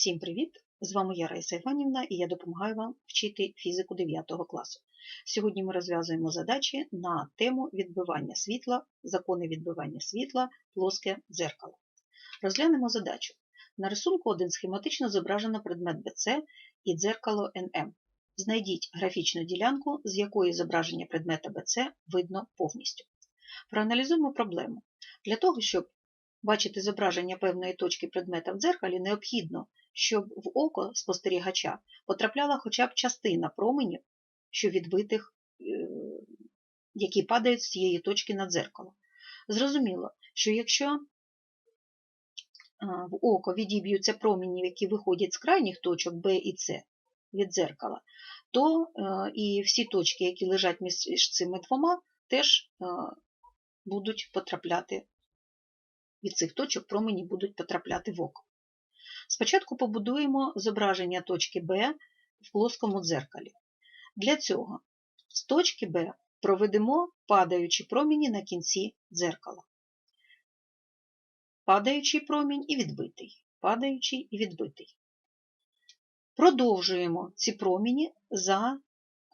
Всім привіт! З вами я Раїса Іванівна і я допомагаю вам вчити фізику 9 класу. Сьогодні ми розв'язуємо задачі на тему відбивання світла, закони відбивання світла, плоске дзеркало. Розглянемо задачу. На рисунку 1 схематично зображено предмет BC і дзеркало NM. Знайдіть графічну ділянку, з якої зображення предмета BC видно повністю. Проаналізуємо проблему. Для того, щоб бачити зображення певної точки предмета в дзеркалі, необхідно, щоб в око спостерігача потрапляла хоча б частина променів, що відбитих, які падають з цієї точки на дзеркало. Зрозуміло, що якщо в око відіб'ються промені, які виходять з крайніх точок Б і С від дзеркала, то і всі точки, які лежать між цими двома, теж будуть потрапляти від цих точок промені будуть потрапляти в око. Спочатку побудуємо зображення точки Б в плоскому дзеркалі. Для цього з точки Б проведемо падаючі промені на кінці дзеркала. Падаючий промінь і відбитий. Падаючий і відбитий. Продовжуємо ці промені за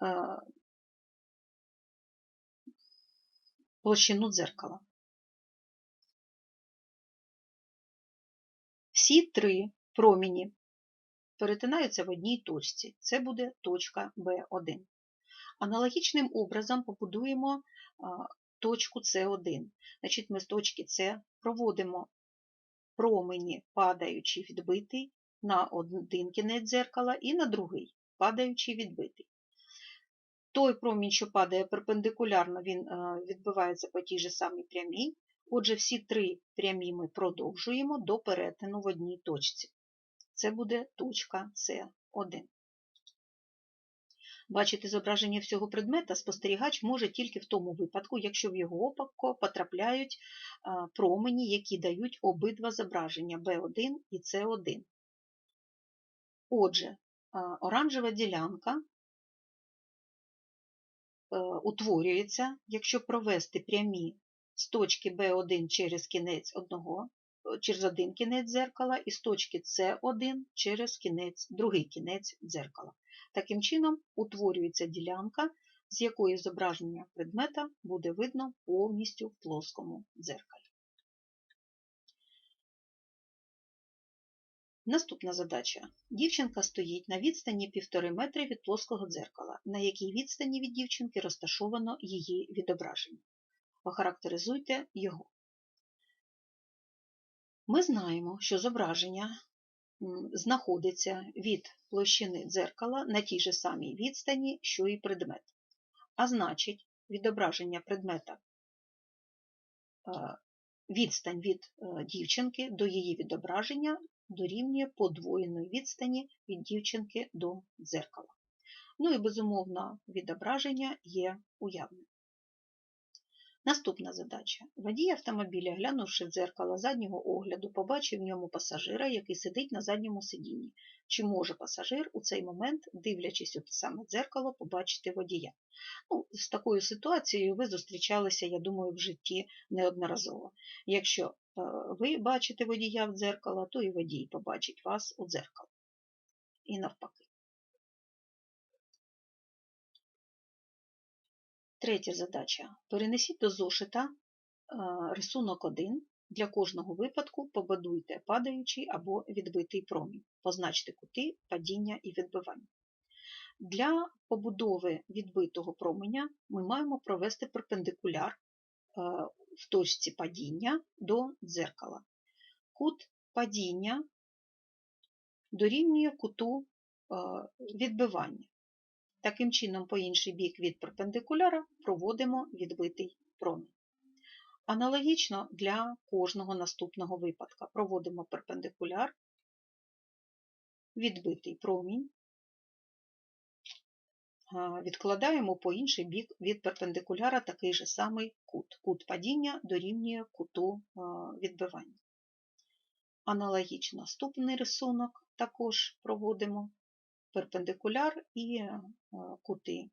е, площину дзеркала. Всі три промені перетинаються в одній точці. Це буде точка B1. Аналогічним образом побудуємо точку С1. Значить, Ми з точки С проводимо промені, падаючий відбитий на один кінець дзеркала і на другий, падаючий відбитий. Той промінь, що падає перпендикулярно, він відбивається по тій же самій прямій. Отже, всі три прямі ми продовжуємо до перетину в одній точці. Це буде точка С1. Бачити зображення всього предмета спостерігач може тільки в тому випадку, якщо в його око потрапляють промені, які дають обидва зображення B1 і С1. Отже, оранжева ділянка утворюється, якщо провести прямі з точки B1 через кінець одного, через один кінець дзеркала і з точки С1 через кінець, другий кінець дзеркала. Таким чином утворюється ділянка, з якої зображення предмета буде видно повністю в плоскому дзеркалі. Наступна задача. Дівчинка стоїть на відстані 1,5 метри від плоского дзеркала, на якій відстані від дівчинки розташовано її відображення. Охарактеризуйте його. Ми знаємо, що зображення знаходиться від площини дзеркала на тій же самій відстані, що і предмет. А значить, відображення предмета відстань від дівчинки до її відображення дорівнює подвоєної відстані від дівчинки до дзеркала. Ну і, безумовно, відображення є уявним. Наступна задача. Водій автомобіля, глянувши в дзеркало заднього огляду, побачив в ньому пасажира, який сидить на задньому сидінні. Чи може пасажир у цей момент, дивлячись у те саме дзеркало, побачити водія? Ну, З такою ситуацією ви зустрічалися, я думаю, в житті неодноразово. Якщо ви бачите водія в дзеркало, то і водій побачить вас у дзеркало. І навпаки. Третя задача. Перенесіть до зошита рисунок 1. Для кожного випадку побудуйте падаючий або відбитий промінь. Позначте кути, падіння і відбивання. Для побудови відбитого променя ми маємо провести перпендикуляр в точці падіння до дзеркала. Кут падіння дорівнює куту відбивання. Таким чином, по інший бік від перпендикуляра проводимо відбитий промінь. Аналогічно для кожного наступного випадка проводимо перпендикуляр, відбитий промінь, відкладаємо по інший бік від перпендикуляра такий же самий кут. Кут падіння дорівнює куту відбивання. Аналогічно наступний рисунок також проводимо перпендикуляр і кути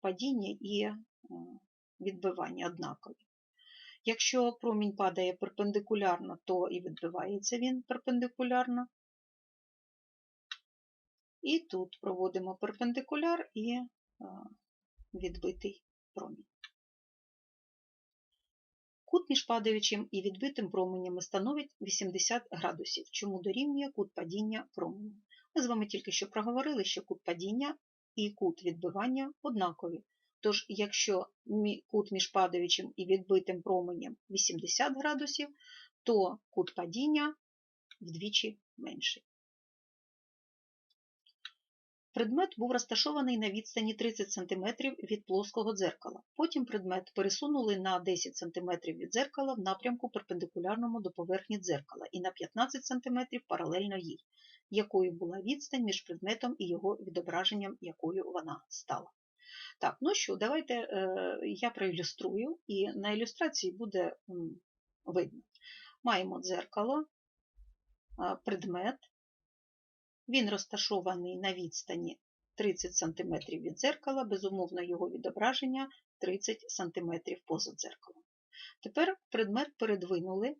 падіння і відбивання однакові. Якщо промінь падає перпендикулярно, то і відбивається він перпендикулярно, І тут проводимо перпендикуляр і відбитий промінь. Кут між падаючим і відбитим променями становить 80 градусів, чому дорівнює кут падіння променя. Ми з вами тільки що проговорили, що кут падіння і кут відбивання однакові. Тож, якщо кут між падаючим і відбитим променем 80 градусів, то кут падіння вдвічі менший. Предмет був розташований на відстані 30 см від плоского дзеркала. Потім предмет пересунули на 10 см від дзеркала в напрямку перпендикулярному до поверхні дзеркала і на 15 см паралельно їй, якою була відстань між предметом і його відображенням, якою вона стала. Так, ну що, давайте е, я проілюструю, і на ілюстрації буде видно. Маємо дзеркало, предмет, він розташований на відстані 30 см від дзеркала, безумовно, його відображення 30 см поза дзеркалом. Тепер предмет передвинули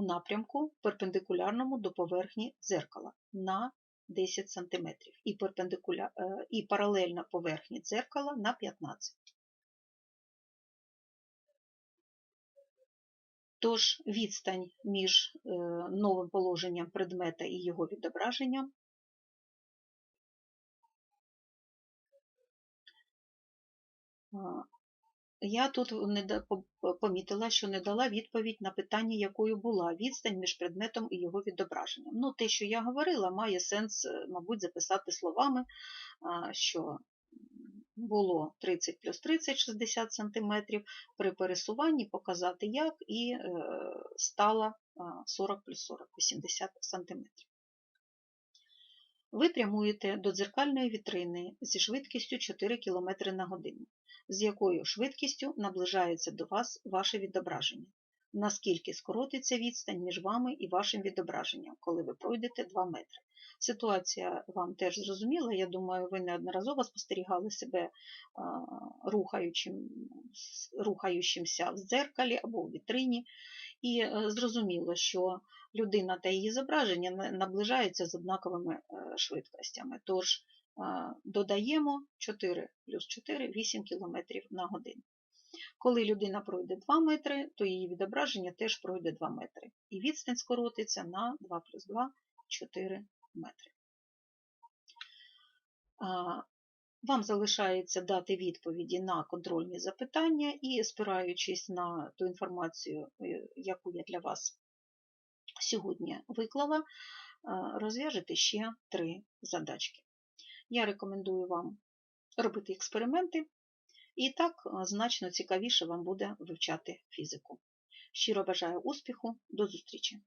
у напрямку перпендикулярному до поверхні дзеркала на 10 см і, перпендикуля... Е, і паралельно поверхні дзеркала на 15 Тож відстань між е, новим положенням предмета і його відображенням Я тут не помітила, що не дала відповідь на питання, якою була відстань між предметом і його відображенням. Ну, те, що я говорила, має сенс, е, мабуть, записати словами, що було 30 плюс 30 60 см, при пересуванні показати як, і е, стало 40 плюс 40 80 см. Ви прямуєте до дзеркальної вітрини зі швидкістю 4 км на годину з якою швидкістю наближається до вас ваше відображення, наскільки скоротиться відстань між вами і вашим відображенням, коли ви пройдете 2 метри. Ситуація вам теж зрозуміла, я думаю, ви неодноразово спостерігали себе рухаючим, рухаючимся в дзеркалі або в вітрині, і е, зрозуміло, що людина та її зображення наближаються з однаковими е, швидкостями. Тож додаємо 4 плюс 4 8 км на годину. Коли людина пройде 2 метри, то її відображення теж пройде 2 метри. І відстань скоротиться на 2 плюс 2 4 метри. Вам залишається дати відповіді на контрольні запитання і, спираючись на ту інформацію, е, яку я для вас сьогодні виклала, розв'яжете ще три задачки. Я рекомендую вам робити експерименти, і так значно цікавіше вам буде вивчати фізику. Щиро бажаю успіху, до зустрічі!